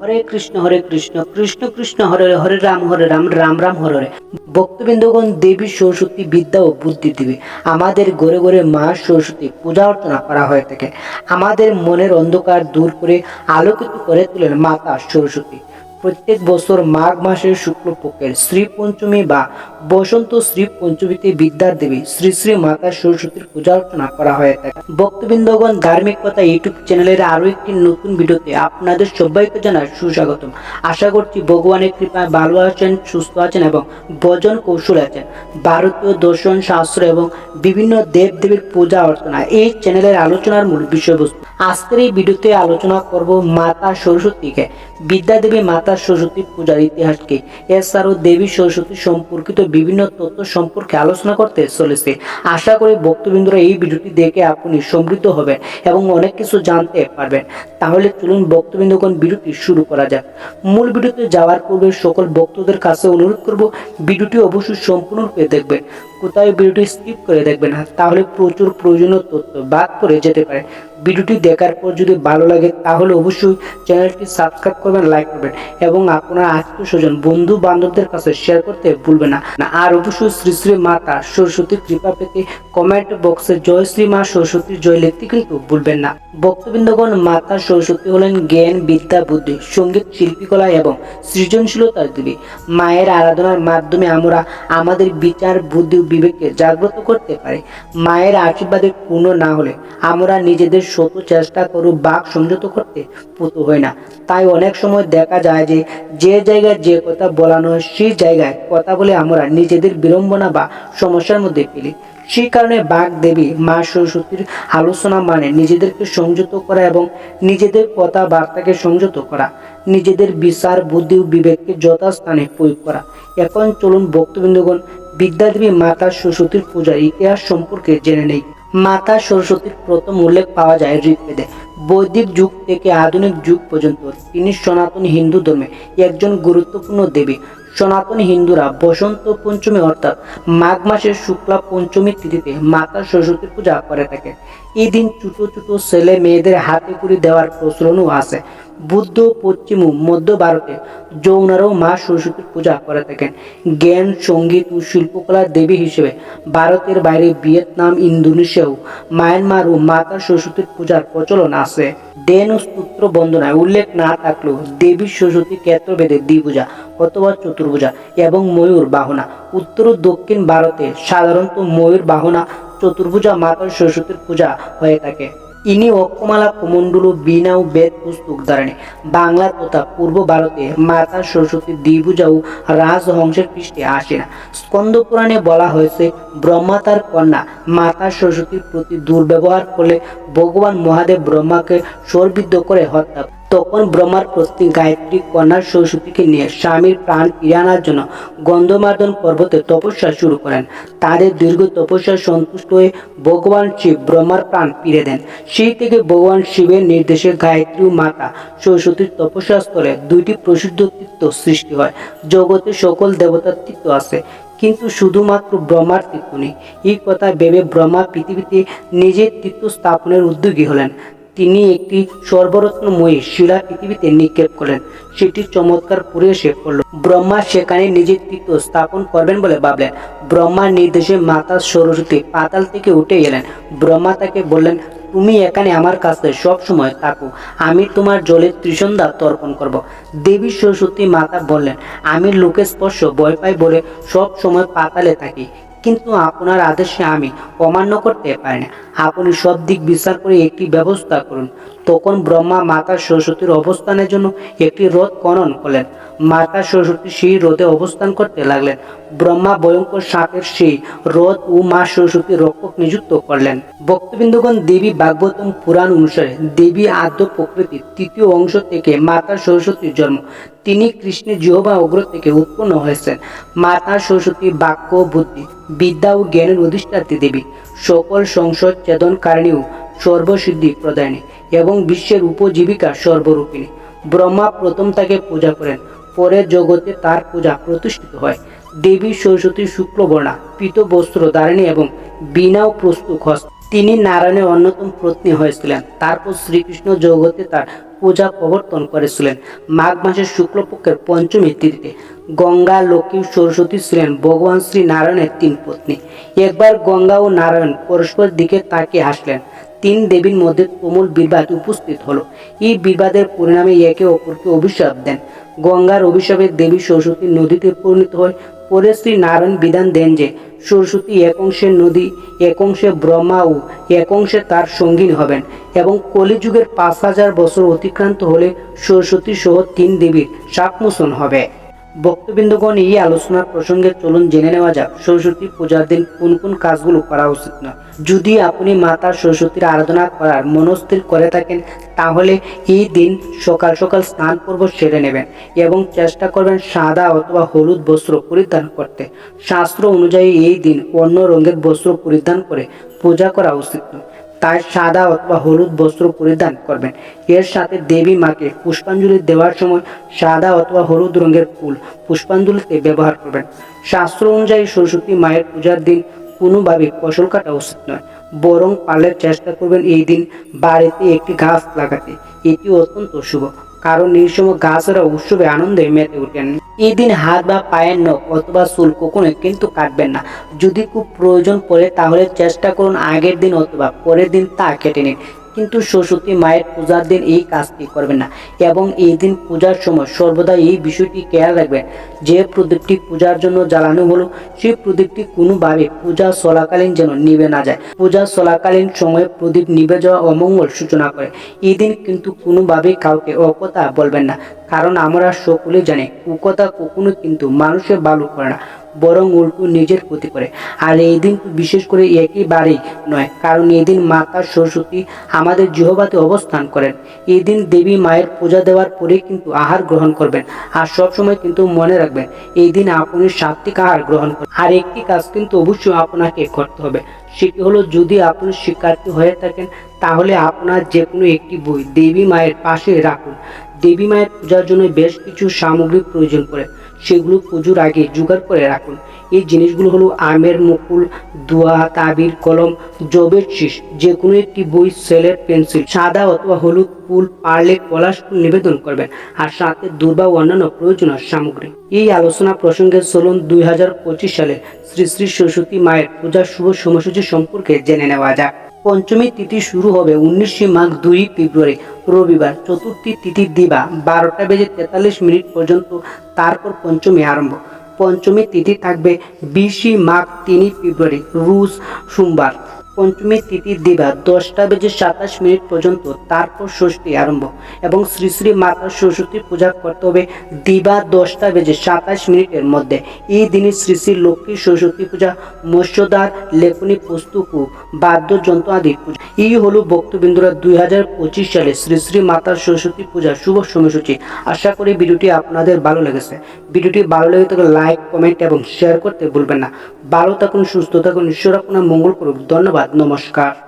হরে কৃষ্ণ হরে কৃষ্ণ কৃষ্ণ কৃষ্ণ হরে হরে, রাম হরে রাম রাম রাম হরে হরে। ভক্তবৃন্দগণ দেবী সরস্বতী বিদ্যা ও বুদ্ধি দিবে। আমাদের ঘরে ঘরে মা সরস্বতী পূজা অর্চনা করা হয়ে থাকে। আমাদের মনের অন্ধকার দূর করে আলোকিত করে তোলেন মাতা সরস্বতী। প্রত্যেক বছর মাঘ মাসের শুক্লপক্ষের শ্রী পঞ্চমী বা বসন্ত শ্রী পঞ্চমীতে বিদ্যার দেবী শ্রী শ্রী মাতা সরস্বতীর পূজা অর্চনা করা হয়ে থাকে। ভক্তবৃন্দগণ ধার্মিক কথা ইউটিউব চ্যানেলের আরও একটি নতুন ভিডিওতে আপনাদের সবাইকে জানাই সুস্বাগতম। আশা করছি ভগবানের কৃপায় ভালো আছেন, সুস্থ আছেন এবং ভজন কৌশল আছেন। ভারতীয় দর্শন শাস্ত্র এবং বিভিন্ন দেব দেবীর পূজা অর্চনা এই চ্যানেলের আলোচনার মূল বিষয়বস্তু। আজকের এই ভিডিওতে আলোচনা করব মাতা সরস্বতীকে। বিদ্যা দেবী মাতা সরস্বতীর পূজার ইতিহাসকে। এছাড়াও দেবী সরস্বতী সম্পর্কিত বিভিন্ন তথ্য সম্পর্কে আলোচনা করতে চলেছে। আশা করি ভক্তবৃন্দরা এই ভিডিওটি দেখে আপনি সমৃদ্ধ হবেন এবং অনেক কিছু জানতে পারবেন। তাহলে চলুন ভক্তবৃন্দগণ ভিডিওটি শুরু করা যাক। মূল ভিডিওতে যাওয়ার পূর্বে সকল ভক্তদের কাছে অনুরোধ করব, ভিডিওটি অবশ্যই সম্পূর্ণরূপে দেখবেন। কোথায় ভিডিওটি স্কিপ করে দেখবেন না তাহলে প্রচুর প্রয়োজনীয় তথ্য বাদ পড়ে যেতে পারে। ভিডিওটি দেখার পর যদি ভালো লাগে, তাহলে অবশ্যই চ্যানেলটি সাবস্ক্রাইব করবেন লাইক করবেন এবং আপনার আত্মীয় স্বজন বন্ধু বান্ধবদের কাছে শেয়ার করতে ভুলবেন না। আর অবশ্যই শ্রী শ্রী মাতা সরস্বতীর কৃপা পেতে কমেন্ট বক্সে জয় শ্রী মা সরস্বতীর জয় লিখতে কিন্তু ভুলবেন না। ভক্তবৃন্দগণ, মাতা সরস্বতী হলেন জ্ঞান, বিদ্যা, বুদ্ধি, সংগীত, শিল্পীকলা এবং সৃজনশীলতার দেবী। মায়ের আরাধনার মাধ্যমে আমরা আমাদের বিচার, বুদ্ধি বিবেককে জাগ্রত করতে পারি। মায়ের আশীর্বাদে পূর্ণ না হলে আমরা নিজেদের শত চেষ্টা করু বাক সংযত করতে পুতু হয় না। তাই অনেক সময় দেখা যায় যে যে জায়গায় যে কথা বলানো হয় সেই জায়গায় কথা বলে আমরা নিজেদের বিড়ম্বনা বা সমস্যার মধ্যে ফেলি। সেই কারণে বাঘ দেবী মা সরস্বতীর আলোচনা মানে নিজেদেরকে সংযত করা এবং নিজেদের কথাবার্তাকে সংযত করা। নিজেদের বিচার, বুদ্ধি ও বিবেককে যথাস্থানে প্রয়োগ করা। এখন চলুন ভক্তবৃন্দগণ বিদ্যাদেবী মাতা সরস্বতীর পূজার ইতিহাস সম্পর্কে জেনে নেই। মাতা সরস্বতীর প্রথম উল্লেখ পাওয়া যায় ঋগ্বেদে। বৈদিক যুগ থেকে আধুনিক যুগ পর্যন্ত তিনি সনাতন হিন্দু ধর্মে একজন গুরুত্বপূর্ণ দেবী। সনাতন হিন্দুরা বসন্ত পঞ্চমী অর্থাৎ মাঘ মাসের শুক্লা পঞ্চমী তিথিতে মাতা সরস্বতীর পূজা করে থাকে। এই দিন ছোট ছোট ছেলে মেয়েদের হাতে করে দেওয়ার প্রচলনও আছে। বুদ্ধ, পশ্চিম ও মধ্য ভারতে যৌনারাও মা সরস্বতীর পূজা করে থাকেন। জ্ঞান, সংগীত ও শিল্পকলার দেবী হিসেবে ভারতের বাইরে ভিয়েতনাম ইন্দোনেশিয়াও মায়ানমার ও মাতা সরস্বতীর পূজার প্রচলন আছে। দেন ও সূত্র বন্দনায় উল্লেখ না থাকলেও দেবী সরস্বতী ক্ষেত্রভেদে দ্বিপূজা অথবা চতুর্ভুজা এবং ময়ূর বাহনা। উত্তর ও দক্ষিণ ভারতে সাধারণত ময়ূর বাহনা, চতুর্ভুজা মাতা সরস্বতীর পূজা হয়ে থাকে। ইনি অক্ষমালা কমণ্ডলু বীণা ও বেদ পুস্তক ধারণে। বাংলা তথা পূর্ব ভারতে মাতা সরস্বতী দ্বিভুজা ও রাজহংসের পৃষ্ঠে আসে না। স্কন্দ পুরাণে বলা হয়েছে, ব্রহ্মা তার কন্যা। মাতা সরস্বতীর প্রতি দুর্ব্যবহার করলে ভগবান মহাদেব ব্রহ্মাকে সর্বিদ্ধ করে হত্যা তখন ব্রহ্মার প্রতি গায়ত্রী কন্যা সরস্বতীকে নিয়ে স্বামীর প্রাণ ফিরিয়ে আনার জন্য গন্ধমার্দন পর্বতে তপস্যা শুরু করেন। তাদের দীর্ঘ তপস্যা সন্তুষ্ট হয়ে ভগবান শিব ব্রহ্মার প্রাণ ফিরে দেন। সেই থেকে ভগবান শিবের নির্দেশে গায়ত্রী মাতা সরস্বতীর তপস্যা স্থলে দুইটি প্রসিদ্ধ তীর্থ সৃষ্টি হয়। জগতে সকল দেবতার তীর্থ আছে, কিন্তু শুধুমাত্র ব্রহ্মার তীর্থ নেই। এই কথা ভেবে ব্রহ্মা পৃথিবীতে নিজের তীর্থ স্থাপনের উদ্যোগী হলেন। তিনি একটি সর্বরত্নময়ী শিলা পৃথিবীতে নিক্ষেপ করলেন। সেটি চমৎকার পুরে এসে পড়ল ব্রহ্মা সেখানে নিজের তীর্থ স্থাপন করবেন বলে ভাবলেন। ব্রহ্মার নির্দেশে মাতা সরস্বতী পাতাল থেকে উঠে এলেন। ব্রহ্মা তাকে বললেন, তুমি এখানে আমার কাছে সব সময় থাকো। আমি তোমার জলে ত্রিসন্ধ্যা তর্পণ করব। দেবী সরস্বতী মাতা বললেন, আমি লোকের স্পর্শ, ভয় পাই বলে সব সময় পাতালে থাকি। কিন্তু আপনার আদেশে আমি অমান্য করতে পারি না। আপনি সব দিক বিচার করে একটি ব্যবস্থা করুন। তখন ব্রহ্মা মাতা সরস্বতীর অবস্থানের জন্য একটি রথ খনন করলেন। মাতা সরস্বতী সেই রথে অবস্থান করতে লাগলেন। ব্রহ্মা ভয়ঙ্কর সাপের সেই রথ ও মা সরস্বতী রক্ষক নিযুক্ত করলেন। ভক্তবৃন্দগণ দেবী ভাগবতম পুরাণ অনুসারে দেবী আদ্য প্রকৃতির তৃতীয় অংশ থেকে মাতা সরস্বতীর জন্ম। তিনি কৃষ্ণের জিহবা অগ্র থেকে উৎপন্ন হয়েছেন। মাতা সরস্বতী বাক্য, বুদ্ধি, বিদ্যা ও জ্ঞানের অধিষ্ঠাত্রী দেবী। সকল কারণীয় সর্বসিদ্ধি প্রদায়নী এবং বিশ্বের উপজীবিকা সর্বরূপিণী। ব্রহ্মা প্রথম তাকে পূজা করেন, পরে জগতে তার পূজা প্রতিষ্ঠিত হয়। দেবী সরস্বতী শুক্লবর্ণা, পীত বস্ত্র ধারণী এবং বিনাও প্রস্তুত হস্ত। তিনি নারায়ণের অন্যতম পত্নী হয়েছিলেন। তারপর শ্রীকৃষ্ণ জগতে তার পূজা প্রবর্তন করেছিলেন। মাঘ মাসের শুক্লপক্ষের পঞ্চমী তিথিতে গঙ্গা, লক্ষ্মী, সরস্বতী ছিলেন ভগবান শ্রী নারায়ণের তিন পত্নী। একবার গঙ্গা ও নারায়ণ পরস্পর দিকে তাকিয়ে হাসলেন। তিন দেবীর মধ্যে তুমুল বিবাদ উপস্থিত হলো। এই বিবাদের পরিণামে একে অপরকে অভিশাপ দেন। গঙ্গার অভিশাপে দেবী সরস্বতী নদীতে পরিণত হয় পরে শ্রী নারায়ণ বিধান দেন যে সরস্বতী এক অংশে নদী এক অংশে ব্রহ্মা ও এক অংশে তার সঙ্গীন হবেন এবং কলিযুগের পাঁচ হাজার বছর অতিক্রান্ত হলে সরস্বতী সহ তিন দেবীর সাপমোচন হবে। বক্তবৃন্দগণ এই আলোচনার প্রসঙ্গে চলুন জেনে নেওয়া যাক, সরস্বতী পূজার দিন কোন কোন কাজগুলো করা উচিত নয় যদি আপনি মাতা সরস্বতীর আরাধনা করার মনস্থির করে থাকেন, তাহলে এই দিন সকাল সকাল স্নান পর্ব সেরে নেবেন এবং চেষ্টা করবেন সাদা অথবা হলুদ বস্ত্র পরিধান করতে। শাস্ত্র অনুযায়ী এই দিন অন্য রঙের বস্ত্র পরিধান করে পূজা করা উচিত। নয় তাই সাদা অথবা হলুদ বস্ত্র পরিধান করবেন। এর সাথে দেবী মাকে পুষ্পাঞ্জলি দেওয়ার সময় সাদা অথবা হলুদ রঙের ফুল পুষ্পাঞ্জলিতে ব্যবহার করবেন। শাস্ত্র অনুযায়ী সরস্বতী মায়ের পূজার দিন কোনোভাবে ফসল কাটা উচিত নয়, বরং পালের চেষ্টা করবেন এই দিন বাড়িতে একটি গাছ লাগাতে। এটি অত্যন্ত শুভ। কারণ এই সময় গাছরা উৎসবে আনন্দে মেতে উঠবেন। এই দিন হাত বা পায়ের নখ অথবা চুল কখনো কিন্তু কাটবেন না। যদি খুব প্রয়োজন পড়ে তাহলে চেষ্টা করুন আগের দিন অথবা পরের দিন তা কেটে নিন। কিন্তু সরস্বতী মায়ের পূজার দিন এই কাজটি করবেন না। এবং এই দিন পূজার সময় সর্বদা এই বিষয়টি খেয়াল রাখবেন যে প্রদীপটি পূজার জন্য জ্বালানো হলো, সেই প্রদীপটি কোনোভাবে পূজা চলাকালীন যেন নিবে না যায়। পূজা চলাকালীন সময়ে প্রদীপ নিবে যাওয়া অমঙ্গল সূচনা করে। এই দিন কিন্তু কোনোভাবেই কাউকে অকথা বলবেন না। কারণ আমরা সকলে জানি কুকথা কখনো কিন্তু মানুষের ভালো করে না, বরং উল্টো নিজের ক্ষতি করে। আর এই দিন বিশেষ করে একেবারেই নয়, কারণ এই দিন মাতা সরস্বতী আমাদের জিহবাতে অবস্থান করেন। এই দিন দেবী মায়ের পূজা দেওয়ার পরে কিন্তু আহার গ্রহণ করবেন, আর সবসময় কিন্তু মনে রাখবেন, এই দিন আপনি সাত্বিক আহার গ্রহণ করবেন। আর একটি কাজ কিন্তু অবশ্যই আপনাকে করতে হবে, সেটি হলো যদি আপনি শিক্ষার্থী হয়ে থাকেন, তাহলে আপনার যে কোনো একটি বই দেবী মায়ের পাশে রাখুন। দেবী মায়ের পূজার জন্য বেশ কিছু সামগ্রী প্রয়োজন পড়ে। সেগুলো পুজোর আগে জোগাড় করে রাখুন। এই জিনিসগুলো হলো আমের মুকুল দোয়া তাবির, কলম জবের শীষ যে কোনো একটি বই, সেলের পেন্সিল, সাদা অথবা হলুদ ফুল পারলে পলাশ নিবেদন করবেন আর সাথে দুর্বা অন্যান্য প্রয়োজনীয় সামগ্রী। এই আলোচনা প্রসঙ্গে চলুন দুই হাজার পঁচিশ সালে শ্রী শ্রী সরস্বতী মায়ের পূজার শুভ সময়সূচি সম্পর্কে জেনে নেওয়া যাক। পঞ্চমী তিথি শুরু হবে উনিশে মাঘ দুই ফেব্রুয়ারি, রবিবার। চতুর্থী তিথি দিবা, বারোটা বেজে তেতাল্লিশ মিনিট পর্যন্ত, তারপর পঞ্চমী আরম্ভ। পঞ্চমী তিথি থাকবে বিশে মাঘ তিনই ফেব্রুয়ারি, রুশ সোমবার। পঞ্চমী তিথি দিবা, দশটা বেজে সাতাশ মিনিট পর্যন্ত তারপর ষষ্ঠী আরম্ভ এবং শ্রী শ্রী মাতা সরস্বতী পূজা করতে হবে দিবা দশটা বেজে সাতাশ মিনিটের মধ্যে। এই দিনে শ্রী শ্রী লক্ষ্মী সরস্বতী পূজা, মৎস্যদার লেখনী পুস্তক, বাদ্যযন্ত্র আদি পূজা। এই হলো ভক্তবিন্দুরা দুই হাজার পঁচিশ সালে শ্রী শ্রী মাতা সরস্বতী পূজা শুভ সময়সূচি। আশা করি ভিডিওটি আপনাদের ভালো লেগেছে। ভিডিওটি ভালো লেগে থাকলে লাইক, কমেন্ট এবং শেয়ার করতে ভুলবেন না। ভালো থাকুন, সুস্থ থাকুন, ঈশ্বর আপনার মঙ্গল করুক। ধন্যবাদ। নমস্কার